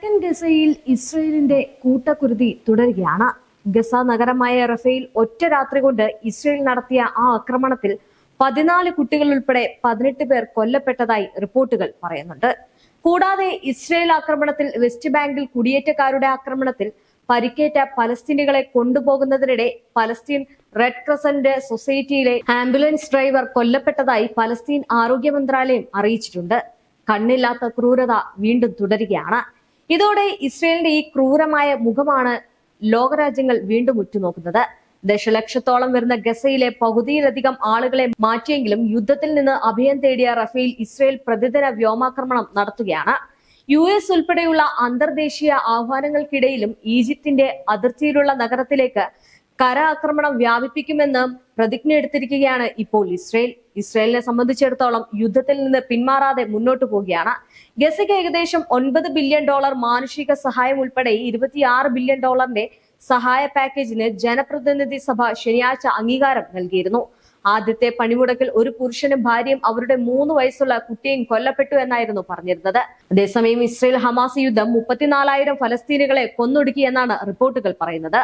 തെക്കൻ ഗസയിൽ ഇസ്രയേലിന്റെ കൂട്ടക്കുരുതി തുടരുകയാണ്. ഗസ നഗരമായ റഫേൽ ഒറ്റ രാത്രി കൊണ്ട് ഇസ്രയേൽ നടത്തിയ ആ ആക്രമണത്തിൽ പതിനാല് കുട്ടികൾ ഉൾപ്പെടെ പതിനെട്ട് പേർ കൊല്ലപ്പെട്ടതായി റിപ്പോർട്ടുകൾ പറയുന്നുണ്ട്. കൂടാതെ ഇസ്രയേൽ ആക്രമണത്തിൽ വെസ്റ്റ് ബാങ്കിൽ കുടിയേറ്റക്കാരുടെ ആക്രമണത്തിൽ പരിക്കേറ്റ പലസ്തീനികളെ കൊണ്ടുപോകുന്നതിനിടെ പലസ്തീൻ റെഡ് ക്രസന്റ് സൊസൈറ്റിയിലെ ആംബുലൻസ് ഡ്രൈവർ കൊല്ലപ്പെട്ടതായി പലസ്തീൻ ആരോഗ്യ മന്ത്രാലയം അറിയിച്ചിട്ടുണ്ട്. കണ്ണില്ലാത്ത ക്രൂരത വീണ്ടും തുടരുകയാണ്. ഇതോടെ ഇസ്രയേലിന്റെ ഈ ക്രൂരമായ മുഖമാണ് ലോകരാജ്യങ്ങൾ വീണ്ടും ഉറ്റുനോക്കുന്നത്. ദശലക്ഷത്തോളം വരുന്ന ഗസയിലെ പകുതിയിലധികം ആളുകളെ മാറ്റിയെങ്കിലും യുദ്ധത്തിൽ നിന്ന് അഭയം തേടിയ റഫേൽ ഇസ്രയേൽ പ്രതിദിന വ്യോമാക്രമണം നടത്തുകയാണ്. യു എസ് ഉൾപ്പെടെയുള്ള അന്തർദേശീയ ആഹ്വാനങ്ങൾക്കിടയിലും ഈജിപ്തിന്റെ അതിർത്തിയിലുള്ള നഗരത്തിലേക്ക് കര ആക്രമണം വ്യാപിപ്പിക്കുമെന്ന് പ്രതിജ്ഞ എടുത്തിരിക്കുകയാണ് ഇപ്പോൾ ഇസ്രയേൽ. ഇസ്രയേലിനെ സംബന്ധിച്ചിടത്തോളം യുദ്ധത്തിൽ നിന്ന് പിന്മാറാതെ മുന്നോട്ടു പോവുകയാണ്. ഗസയ്ക്ക് ഏകദേശം ഒൻപത് ബില്യൺ ഡോളർ മാനുഷിക സഹായം ഉൾപ്പെടെ ഇരുപത്തിയാറ് ബില്യൺ ഡോളറിന്റെ സഹായ പാക്കേജിന് ജനപ്രതിനിധി സഭ ശനിയാഴ്ച അംഗീകാരം നൽകിയിരുന്നു. ആദ്യത്തെ പണിമുടക്കിൽ ഒരു പുരുഷനും ഭാര്യയും അവരുടെ മൂന്ന് വയസ്സുള്ള കുട്ടിയും കൊല്ലപ്പെട്ടു എന്നായിരുന്നു പറഞ്ഞിരുന്നത്. അതേസമയം ഇസ്രയേൽ ഹമാസ് യുദ്ധം മുപ്പത്തിനാലായിരം ഫലസ്തീനുകളെ കൊന്നൊടുക്കി എന്നാണ് റിപ്പോർട്ടുകൾ പറയുന്നത്.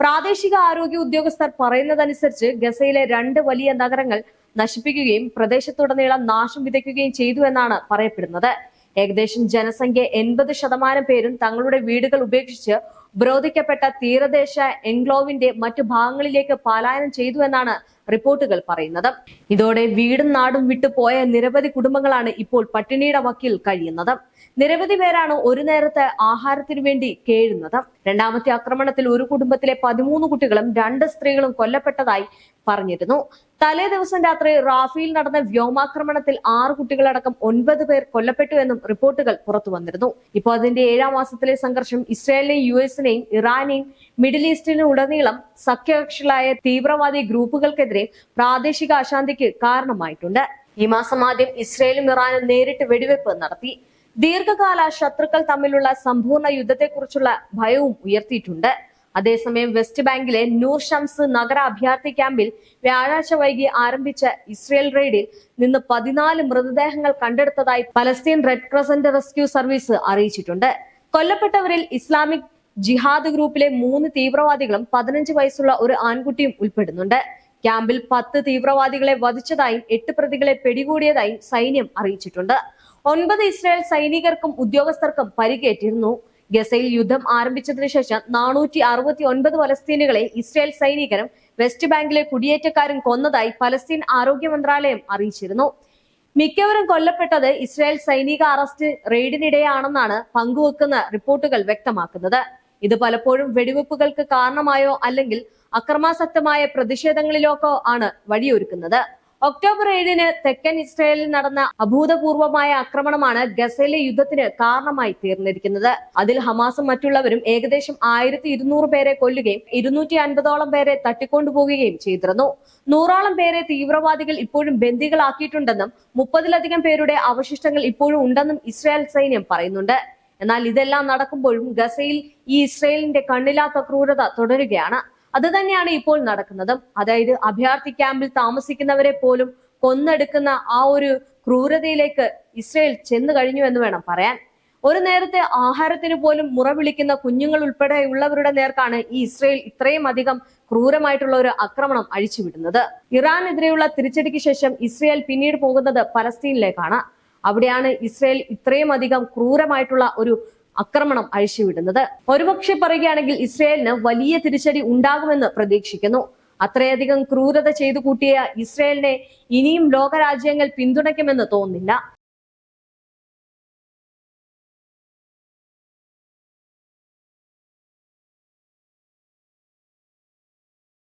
പ്രാദേശിക ആരോഗ്യ ഉദ്യോഗസ്ഥർ പറയുന്നതനുസരിച്ച് ഗസയിലെ രണ്ട് വലിയ നഗരങ്ങൾ നശിപ്പിക്കുകയും പ്രദേശത്തുടനീളം നാശം വിതയ്ക്കുകയും ചെയ്തു എന്നാണ് പറയപ്പെടുന്നത്. ഏകദേശം ജനസംഖ്യ എൺപത് ശതമാനം പേരും തങ്ങളുടെ വീടുകൾ ഉപേക്ഷിച്ച് ഉപരോധിക്കപ്പെട്ട തീരദേശ എൻക്ലോവിന്റെ മറ്റു ഭാഗങ്ങളിലേക്ക് പലായനം ചെയ്തു എന്നാണ് റിപ്പോർട്ടുകൾ പറയുന്നത്. ഇതോടെ വീടും നാടും വിട്ടു പോയ നിരവധി കുടുംബങ്ങളാണ് ഇപ്പോൾ പട്ടിണിയുടെ വക്കിൽ കഴിയുന്നത്. നിരവധി പേരാണ് ഒരു നേരത്തെ ആഹാരത്തിനു വേണ്ടി കേഴുന്നത്. രണ്ടാമത്തെ ആക്രമണത്തിൽ ഒരു കുടുംബത്തിലെ പതിമൂന്ന് കുട്ടികളും രണ്ട് സ്ത്രീകളും കൊല്ലപ്പെട്ടതായി പറഞ്ഞിരുന്നു. തലേ ദിവസം രാത്രി റാഫിയിൽ നടന്ന വ്യോമാക്രമണത്തിൽ ആറ് കുട്ടികളടക്കം ഒൻപത് പേർ കൊല്ലപ്പെട്ടു എന്നും റിപ്പോർട്ടുകൾ പുറത്തു വന്നിരുന്നു. ഇപ്പോൾ അതിന്റെ ഏഴാം മാസത്തിലെ സംഘർഷം ഇസ്രായേലിനെയും യു എസിനെയും ഇറാനെയും മിഡിൽ ഈസ്റ്റിനും ഉടനീളം സഖ്യകക്ഷികളായ തീവ്രവാദി ഗ്രൂപ്പുകൾക്കെതിരെ പ്രാദേശിക അശാന്തിക്ക് കാരണമായിട്ടുണ്ട്. ഈ മാസം ആദ്യം ഇസ്രായേലും ഇറാനും നേരിട്ട് വെടിവെപ്പ് നടത്തി. ദീർഘകാല ശത്രുക്കൾ തമ്മിലുള്ള സമ്പൂർണ യുദ്ധത്തെക്കുറിച്ചുള്ള ഭയവും ഉയർത്തിയിട്ടുണ്ട്. അതേസമയം വെസ്റ്റ് ബാങ്കിലെ നൂർ ഷംസ് നഗര അഭയാർത്ഥി ക്യാമ്പിൽ വ്യാഴാഴ്ച വൈകി ആരംഭിച്ച ഇസ്രയേൽ റെയ്ഡിൽ നിന്ന് പതിനാല് മൃതദേഹങ്ങൾ കണ്ടെടുത്തതായി Palestine red crescent rescue service അറിയിച്ചിട്ടുണ്ട്. കൊല്ലപ്പെട്ടവരിൽ ഇസ്ലാമിക് ജിഹാദ് ഗ്രൂപ്പിലെ മൂന്ന് തീവ്രവാദികളും പതിനഞ്ച് വയസ്സുള്ള ഒരു ആൺകുട്ടിയും ഉൾപ്പെടുന്നുണ്ട്. ക്യാമ്പിൽ പത്ത് തീവ്രവാദികളെ വധിച്ചതായും എട്ട് പ്രതികളെ പിടികൂടിയതായും സൈന്യം അറിയിച്ചിട്ടുണ്ട്. ഒൻപത് ഇസ്രായേൽ സൈനികർക്കും ഉദ്യോഗസ്ഥർക്കും പരിക്കേറ്റിരുന്നു. ഗസയിൽ യുദ്ധം ആരംഭിച്ചതിനു ശേഷം നാനൂറ്റി അറുപത്തി ഒൻപത് പലസ്തീനുകളെ ഇസ്രായേൽ സൈനികരും വെസ്റ്റ് ബാങ്കിലെ കുടിയേറ്റക്കാരും കൊന്നതായി പലസ്തീൻ ആരോഗ്യ മന്ത്രാലയം അറിയിച്ചിരുന്നു. മിക്കവരും കൊല്ലപ്പെട്ടത് ഇസ്രായേൽ സൈനിക അറസ്റ്റ് റെയ്ഡിനിടെയാണെന്നാണ് പങ്കുവെക്കുന്ന റിപ്പോർട്ടുകൾ വ്യക്തമാക്കുന്നത്. ഇത് പലപ്പോഴും വെടിവെപ്പുകൾക്ക് കാരണമായോ അല്ലെങ്കിൽ അക്രമാസക്തമായ പ്രതിഷേധങ്ങളിലേക്കോ ആണ് വഴിയൊരുക്കുന്നത്. ഒക്ടോബർ ഏഴിന് തെക്കൻ ഇസ്രായേലിൽ നടന്ന അഭൂതപൂർവമായ ആക്രമണമാണ് ഗസയിലെ യുദ്ധത്തിന് കാരണമായി തീർന്നിരിക്കുന്നത്. അതിൽ ഹമാസും മറ്റുള്ളവരും ഏകദേശം ആയിരത്തി ഇരുന്നൂറ് പേരെ കൊല്ലുകയും ഇരുന്നൂറ്റി അൻപതോളം പേരെ തട്ടിക്കൊണ്ടുപോകുകയും ചെയ്തിരുന്നു. നൂറോളം പേരെ തീവ്രവാദികൾ ഇപ്പോഴും ബന്ദികളാക്കിയിട്ടുണ്ടെന്നും മുപ്പതിലധികം പേരുടെ അവശിഷ്ടങ്ങൾ ഇപ്പോഴും ഉണ്ടെന്നും ഇസ്രായേൽ സൈന്യം പറയുന്നുണ്ട്. എന്നാൽ ഇതെല്ലാം നടക്കുമ്പോഴും ഗസയിൽ ഈ ഇസ്രയേലിന്റെ കണ്ണില്ലാത്ത ക്രൂരത തുടരുകയാണ്. അത് തന്നെയാണ് ഇപ്പോൾ നടക്കുന്നത്. അതായത് അഭയാർത്ഥി ക്യാമ്പിൽ താമസിക്കുന്നവരെ പോലും കൊന്നെടുക്കുന്ന ആ ഒരു ക്രൂരതയിലേക്ക് ഇസ്രയേൽ ചെന്നു കഴിഞ്ഞു എന്ന് വേണം പറയാൻ. ഒരു നേരത്തെ ആഹാരത്തിന് പോലും മുറ വിളിക്കുന്ന കുഞ്ഞുങ്ങൾ ഉൾപ്പെടെയുള്ളവരുടെ നേർക്കാണ് ഈ ഇസ്രയേൽ ഇത്രയും അധികം ക്രൂരമായിട്ടുള്ള ഒരു ആക്രമണം അഴിച്ചുവിടുന്നത്. ഇറാനെതിരെയുള്ള തിരിച്ചടിക്ക് ശേഷം ഇസ്രയേൽ പിന്നീട് പോകുന്നത് പലസ്തീനിലേക്കാണ്. അവിടെയാണ് ഇസ്രയേൽ ഇത്രയും അധികം ക്രൂരമായിട്ടുള്ള ഒരു ആക്രമണം അഴിച്ചുവിടുന്നത്. ഒരുപക്ഷെ പറയുകയാണെങ്കിൽ ഇസ്രയേലിന് വലിയ തിരിച്ചടി ഉണ്ടാകുമെന്ന് പ്രതീക്ഷിക്കുന്നു. അത്രയധികം ക്രൂരത ചെയ്തു കൂട്ടിയ ഇസ്രയേലിനെ ഇനിയും ലോകരാജ്യങ്ങൾ പിന്തുണയ്ക്കുമെന്ന് തോന്നുന്നില്ല.